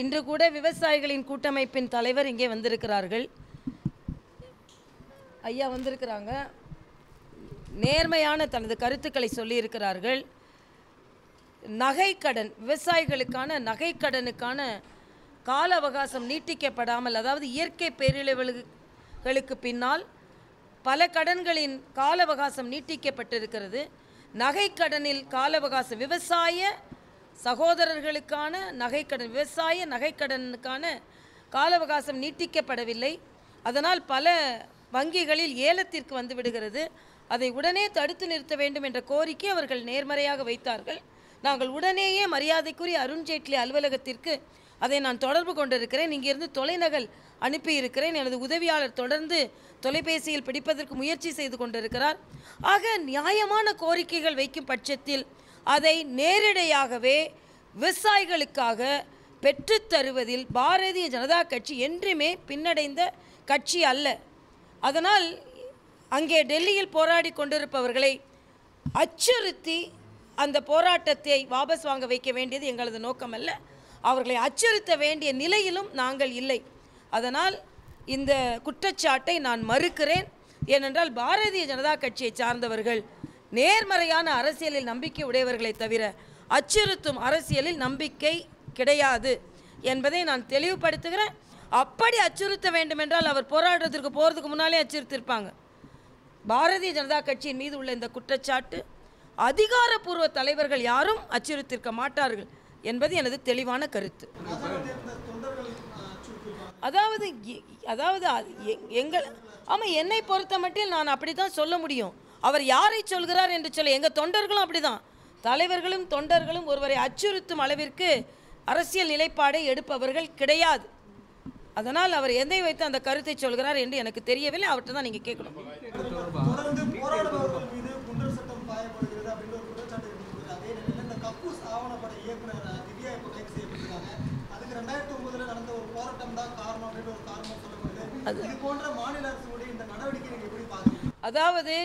இன்று கூட விவசாயிகளின் கூட்டமைப்பின் தலைவர் இங்கே வந்திருக்கிறார்கள். ஐயா வந்திருக்கிறாங்க. நேர்மையான தனது கருத்துக்களை சொல்லியிருக்கிறார்கள். நகைக்கடன் விவசாயிகளுக்கான நகைக்கடனுக்கான கால அவகாசம் நீட்டிக்கப்படாமல் அதாவது இயற்கை பேரிழவுகளுக்கு பின்னால் பல கடன்களின் கால அவகாசம் நீட்டிக்கப்பட்டிருக்கிறது. நகைக்கடனில் கால அவகாசம் விவசாய சகோதரர்களுக்கான நகைக்கடன் விவசாய நகைக்கடனுக்கான கால அவகாசம் நீட்டிக்கப்படவில்லை. அதனால் பல வங்கிகளில் ஏலத்திற்கு வந்து விடுகிறது. அதை உடனே தடுத்து நிறுத்த வேண்டும் என்ற கோரிக்கை அவர்கள் நேர்மறையாக வைத்தார்கள். நாங்கள் உடனேயே மரியாதைக்குரிய அருண்ஜேட்லி அலுவலகத்திற்கு அதை நான் தொடர்பு கொண்டிருக்கிறேன். இங்கிருந்து தொலைநகல் அனுப்பியிருக்கிறேன். எனது உதவியாளர் தொடர்ந்து தொலைபேசியில் பிடிப்பதற்கு முயற்சி செய்து கொண்டிருக்கிறார். ஆக நியாயமான கோரிக்கைகள் வைக்கும் பட்சத்தில் அதை நேரிடையாகவே விவசாயிகளுக்காக பெற்றுத்தருவதில் பாரதிய ஜனதா கட்சி என்றுமே பின்னடைந்த கட்சி அல்ல. அதனால் அங்கே டெல்லியில் போராடி கொண்டிருப்பவர்களை அச்சுறுத்தி அந்த போராட்டத்தை வாபஸ் வாங்க வைக்க வேண்டியது எங்களது நோக்கமல்ல. அவர்களை அச்சுறுத்த வேண்டிய நிலையிலும் நாங்கள் இல்லை. அதனால் இந்த குற்றச்சாட்டை நான் மறுக்கிறேன். ஏனென்றால் பாரதிய ஜனதா கட்சியை சார்ந்தவர்கள் நேர்மறையான அரசியலில் நம்பிக்கை உடையவர்களை தவிர அச்சுறுத்தும் அரசியலில் நம்பிக்கை கிடையாது என்பதை நான் தெளிவுபடுத்துகிறேன். அப்படி அச்சுறுத்த வேண்டுமென்றால் அவர் போராட்டத்திற்கு போகிறதுக்கு முன்னாலே அச்சுறுத்திருப்பாங்க. பாரதிய ஜனதா கட்சியின் மீது உள்ள இந்த குற்றச்சாட்டு அதிகாரப்பூர்வ தலைவர்கள் யாரும் அச்சுறுத்திருக்க மாட்டார்கள் என்பது எனது தெளிவான கருத்து. அதாவது அதாவது எங்கள் ஆமாம் என்னை பொறுத்த மட்டில் நான் அப்படி தான் சொல்ல முடியும். அவர் யாரை சொல்கிறார் என்று சொல்ல எங்கள் தொண்டர்களும் அப்படிதான். தலைவர்களும் தொண்டர்களும் ஒருவரை அச்சுறுத்தும் அளவிற்கு அரசியல் நிலைப்பாடை எடுப்பவர்கள் கிடையாது. அதனால் அவர் எதை வைத்து அந்த கருத்தை சொல்கிறார் என்று எனக்கு தெரியவில்லை. அவர்கிட்ட தான் நீங்கள் கேட்கணும். அதாவது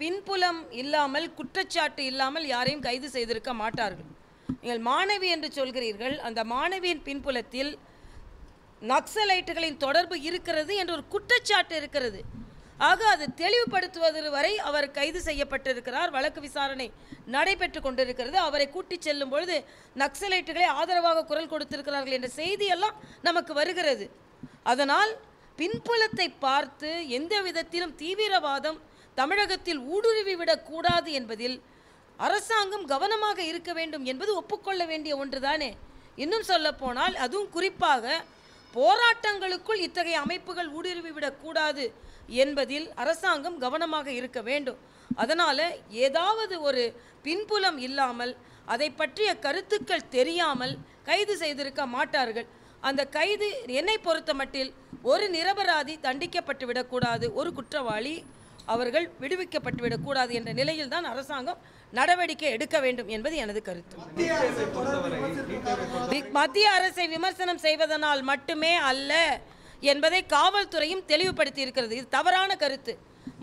பின்புலம் இல்லாமல் குற்றச்சாட்டு இல்லாமல் யாரையும் கைது செய்திருக்க மாட்டார்கள். நீங்கள் மாணவி என்று சொல்கிறீர்கள் அந்த மாணவியின் பின்புலத்தில் நக்சலைட்டுகளின் தொடர்பு இருக்கிறது என்ற ஒரு குற்றச்சாட்டு இருக்கிறது. ஆக அது தெளிவுபடுத்துவது வரை அவர் கைது செய்யப்பட்டிருக்கிறார். வழக்கு விசாரணை நடைபெற்று கொண்டிருக்கிறது. அவரை கூட்டிச் செல்லும் பொழுது நக்சலைட்டுகளை ஆதரவாக குரல் கொடுத்திருக்கிறார்கள் என்ற செய்தியெல்லாம் நமக்கு வருகிறது. அதனால் பின்புலத்தை பார்த்து எந்த விதத்திலும் தீவிரவாதம் தமிழகத்தில் ஊடுருவிவிடக் கூடாது என்பதில் அரசாங்கம் கவனமாக இருக்க வேண்டும் என்பது ஒப்புக்கொள்ள வேண்டிய ஒன்றுதானே. இன்னும் சொல்லப்போனால் அதுவும் குறிப்பாக போராட்டங்களுக்குள் இத்தகைய அமைப்புகள் ஊடுருவிவிடக்கூடாது என்பதில் அரசாங்கம் கவனமாக இருக்க வேண்டும். அதனால் ஏதாவது ஒரு பின்புலம் இல்லாமல் அதை பற்றிய கருத்துக்கள் தெரியாமல் கைது செய்திருக்க மாட்டார்கள். அந்த கைது என்னை பொறுத்த மட்டில் ஒரு நிரபராதி தண்டிக்கப்பட்டு விடக்கூடாது ஒரு குற்றவாளி அவர்கள் விடுவிக்கப்பட்டு விடக்கூடாது என்ற நிலையில் தான் அரசாங்கம் நடவடிக்கை எடுக்க வேண்டும் என்பது எனது கருத்து. மத்திய அரசை மத்திய அரசை விமர்சனம் செய்வதனால் மட்டுமே அல்ல என்பதை காவல்துறையும் தெளிவுபடுத்தி இருக்கிறது இது தவறான கருத்து.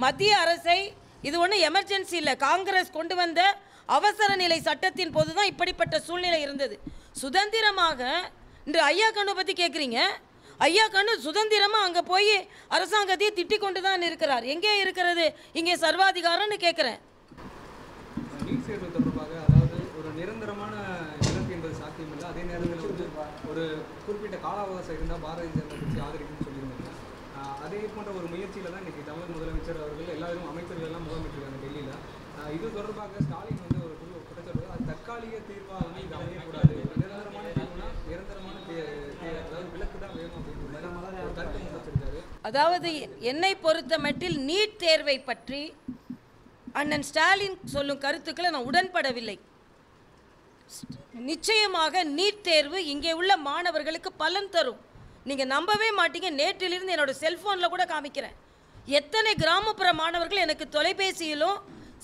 மத்திய அரசை இது ஒன்றும் எமர்ஜென்சி இல்லை. காங்கிரஸ் கொண்டு வந்த அவசர நிலை சட்டத்தின் போது தான் இப்படிப்பட்ட சூழ்நிலை இருந்தது. சுதந்திரமாக இன்று ஐயா கண்ணு பற்றி கேட்குறீங்க ஐயா கண்ணு சுதந்திரமாக அங்கே போய் அரசாங்கத்தையே திட்டிக் கொண்டு தான் இருக்கிறார். எங்கே இருக்கிறது? இங்கே சர்வாதிகாரம்னு கேட்குறேன் தொடர்பாக அதாவது ஒரு நிரந்தரமான இழப்பு என்பது சாத்தியமில்லை. அதே நேரத்தில் வந்து ஒரு குறிப்பிட்ட கால அவகாசம் இருந்தால் பாரதிய ஜனதா கட்சி ஆதரிக்கும்னு சொல்லியிருந்தாங்க. அதே போன்ற ஒரு முயற்சியில் தான் இன்றைக்கி தமிழக முதலமைச்சர் அவர்கள் எல்லாரும் அமைச்சர்கள் எல்லாம் முகாமிட்டிருக்காங்க டெல்லியில். இது தொடர்பாக ஸ்டாலின் வந்து ஒரு குழு குற்றச்சாட்டு அது தற்காலிக தீர்வாக வந்து இது அமையக்கூடாது. நிரந்தரமான தீர்வுனா நிரந்தரமான அதாவது விளக்கு தான் வேணும் அப்படின்னு மாதிரி வச்சிருக்காரு. அதாவது என்னை பொறுத்த மட்டில் நீட் தேர்வை பற்றி அண்ணன் ஸ்டாலின் சொல்லும் கருத்துக்களை நான் உடன்படவில்லை. நிச்சயமாக நீட் தேர்வு இங்கே உள்ள மாணவர்களுக்கு பலன் தரும். நீங்கள் நம்பவே மாட்டீங்க. நேற்றிலிருந்து என்னோட செல்ஃபோனில் கூட காமிக்கிறேன். எத்தனை கிராமப்புற மாணவர்கள் எனக்கு தொலைபேசியிலும்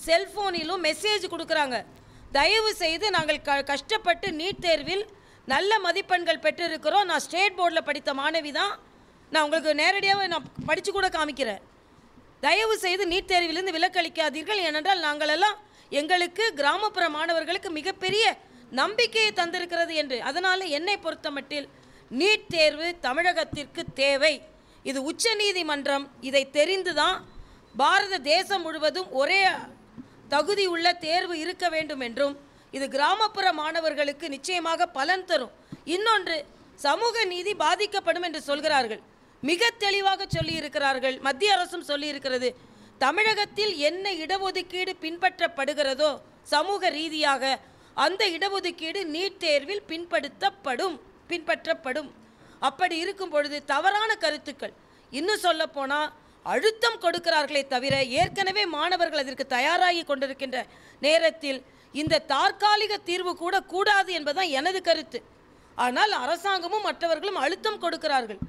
செல்ஃபோனிலும் மெசேஜ் கொடுக்குறாங்க. தயவு செய்து நாங்கள் க கஷ்டப்பட்டு நீட் தேர்வில் நல்ல மதிப்பெண்கள் பெற்றிருக்கிறோம். நான் ஸ்டேட் போர்டில் படித்த மாணவி தான். நான் உங்களுக்கு நேரடியாக நான் படித்து கூட காமிக்கிறேன். தயவு செய்து நீட் தேர்விலிருந்து விலக்களிக்காதீர்கள். ஏனென்றால் நாங்களெல்லாம் எங்களுக்கு கிராமப்புற மாணவர்களுக்கு மிகப்பெரிய நம்பிக்கையை தந்திருக்கிறது என்று. அதனால் என்னை பொறுத்தமட்டில் நீட் தேர்வு தமிழகத்திற்கு தேவை. இது உச்சநீதிமன்றம். இதை தெரிந்துதான் பாரத தேசம் முழுவதும் ஒரே தகுதி உள்ள தேர்வு இருக்க வேண்டும் என்றும் இது கிராமப்புற மாணவர்களுக்கு நிச்சயமாக பலன் தரும். இன்னொன்று சமூக நீதி பாதிக்கப்படும் என்று சொல்கிறார்கள். மிக தெளிவாக சொல்லியிருக்கிறார்கள் மத்திய அரசும் சொல்லியிருக்கிறது. தமிழகத்தில் என்ன இடஒதுக்கீடு பின்பற்றப்படுகிறதோ சமூக ரீதியாக அந்த இடஒதுக்கீடு நீட் தேர்வில் பின்படுத்தப்படும் பின்பற்றப்படும். அப்படி இருக்கும் பொழுது தவறான கருத்துக்கள். இன்னும் சொல்லப்போனால் அழுத்தம் கொடுக்கிறார்களே தவிர ஏற்கனவே மாணவர்கள் அதற்கு தயாராகி கொண்டிருக்கின்ற நேரத்தில் இந்த தற்காலிக தீர்வு கூட கூடாது என்பதுதான் எனது கருத்து. ஆனால் அரசாங்கமும் மற்றவர்களும் அழுத்தம் கொடுக்கிறார்கள்.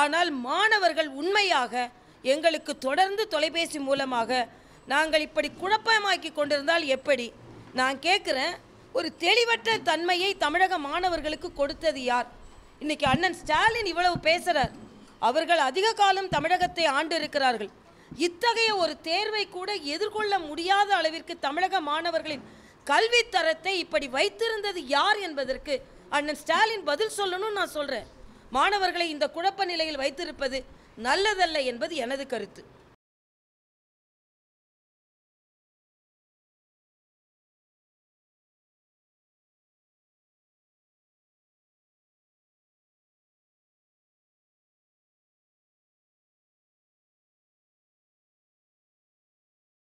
ஆனால் மாணவர்கள் உண்மையாக எங்களுக்கு தொடர்ந்து தொலைபேசி மூலமாக நாங்கள் இப்படி குழப்பமாக்கி கொண்டிருந்தால் எப்படி? நான் கேட்குறேன் ஒரு தெளிவற்ற தன்மையை தமிழக மாணவர்களுக்கு கொடுத்தது யார்? இன்னைக்கு அண்ணன் ஸ்டாலின் இவ்வளவு பேசுகிறார் அவர்கள் அதிக காலம் தமிழகத்தை ஆண்டு இருக்கிறார்கள் இத்தகைய ஒரு தேர்வை கூட எதிர்கொள்ள முடியாத அளவிற்கு தமிழக மாணவர்களின் கல்வி தரத்தை இப்படி வைத்திருந்தது யார் என்பதற்கு அண்ணன் ஸ்டாலின் பதில் சொல்லணும்னு நான் சொல்கிறேன் மாணவர்களை இந்த குழப்ப நிலையில் வைத்திருப்பது நல்லதல்ல என்பது எனது கருத்து.